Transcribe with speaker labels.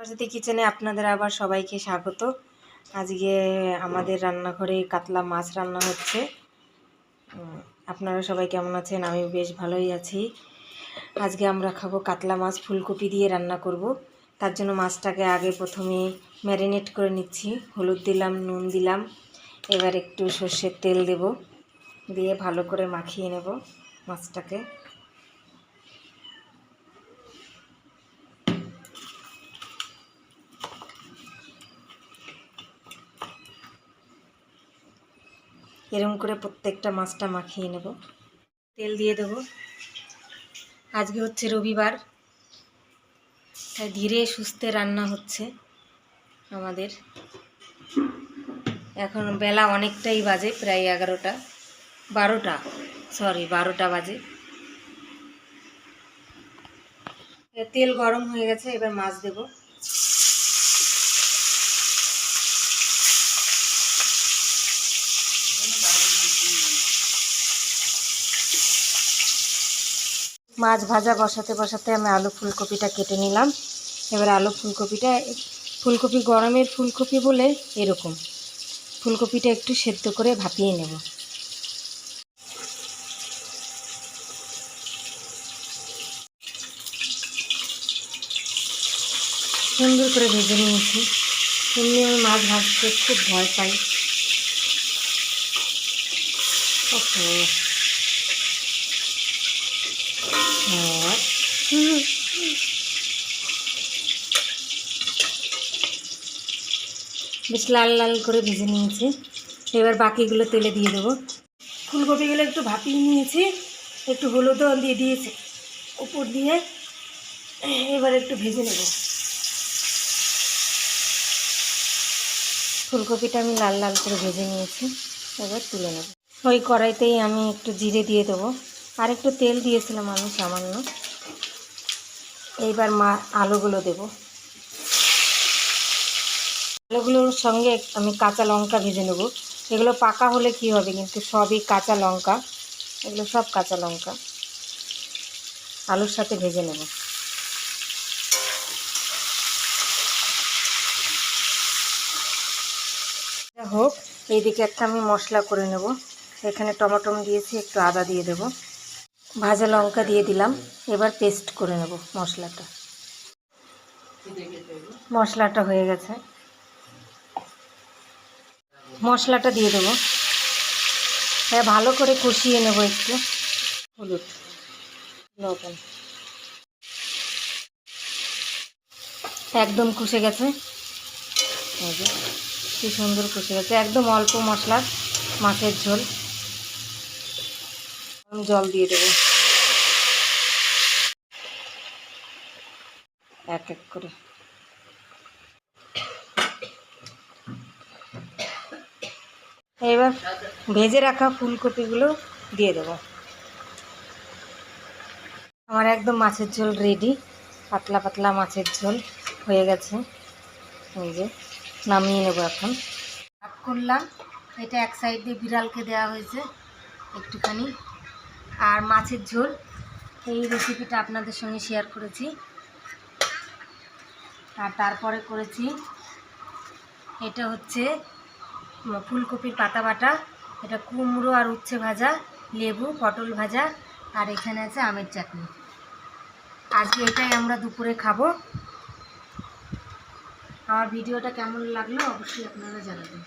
Speaker 1: সরস্বতী কিচেনে আপনাদের আবার সবাইকে স্বাগত। আজকে আমাদের রান্নাঘরে কাতলা মাছ রান্না হচ্ছে। আপনারা সবাই কেমন আছেন? আমি বেশ ভালোই আছি। আজকে আমরা খাব কাতলা মাছ ফুলকপি দিয়ে রান্না করব। তার জন্য মাছটাকে আগে প্রথমে ম্যারিনেট করে নিচ্ছি। হলুদ দিলাম, নুন দিলাম। এবার একটু সর্ষের তেল দেব। দিয়ে ভালো করে মাখিয়ে নেব মাছটাকে। এরকম করে প্রত্যেকটা মাছটা মাখিয়ে নেব। তেল দিয়ে দেবো। আজকে হচ্ছে রবিবার, তাই ধীরে সুস্থে রান্না হচ্ছে আমাদের। এখন বেলা অনেকটাই বাজে, প্রায় এগারোটা, বারোটা সরি বারোটা বাজে। তেল গরম হয়ে গেছে, এবার মাছ দেবো। মাছ ভাজা বসাতে বসাতে আমি আলু ফুলকপিটা কেটে নিলাম। এবার আলু ফুলকপিটা, ফুলকপি গরমের ফুলকপি বলে এরকম। ফুলকপিটা একটু সেদ্ধ করে ভাপিয়ে নেব। সুন্দর করে ভেজে নিয়েছি। এমনি আমি মাছ ভাজতে খুব ভয় পাই। বেশ লাল লাল করে ভেজে নিয়েছি। এবার বাকিগুলো তেলে দিয়ে দেবো। ফুলকপিগুলো একটু ভাপিয়ে নিয়েছি। একটু হলুদও দিয়ে দিয়েছি। উপর দিয়ে এবার একটু ভেজে নেব। ফুলকপিটা আমি লাল লাল করে ভেজে নিয়েছি। এবার তুলে নেব। ওই কড়াইতেই আমি একটু জিরে দিয়ে দেবো। আর একটু তেল দিয়েছিলাম আমি সামান্য। এইবার মা আলুগুলো দেব। আলুগুলোর সঙ্গে আমি কাঁচা লঙ্কা ভেজে নেব। এগুলো পাকা হলে কি হবে কিন্তু সবই কাঁচা লঙ্কা। এগুলো সব কাঁচা লঙ্কা। আলুর সাথে ভেজে নেব। হোক, এইদিকে একটা আমি মশলা করে নেব। এখানে টমাটম দিয়েছি, একটু আদা দিয়ে দেব। ভাজা লঙ্কা দিয়ে দিলাম, এবার পেস্ট করে নেব মশলাটা। মশলাটা হয়ে গেছে। মশলাটা দিয়ে দেবো। হ্যাঁ ভালো করে কষিয়ে নেব একটু। হলুদ, লবণ। একদম কষে গেছে। কি সুন্দর কষে গেছে। একদম অল্প মশলার মাছের ঝোল। জল দিয়ে দেবো। এক এক করে। এবার ভেজে রাখা ফুলকপিগুলো দিয়ে দেবো। আমার একদম মাছের ঝোল রেডি পাতলা পাতলা মাছের ঝোল হয়ে গেছে। এই যে নামিয়ে নেব এখন। ভাগ করলাম, এটা এক সাইড দিয়ে বিড়ালকে দেওয়া হয়েছে। একটুখানি আর মাছের ঝোল। এই রেসিপিটা আপনাদের সঙ্গে শেয়ার করেছি। আর তারপরে করেছি, এটা হচ্ছে ফুলকপির পাতা বাটা। এটা কুমড়ো আর উচ্ছে ভাজা, লেবু, পটল ভাজা, আর এখানে আছে আমের চাটনি। আজকে এটাই আমরা দুপুরে খাব। আমার ভিডিওটা কেমন লাগল অবশ্যই আপনারা জানাবেন।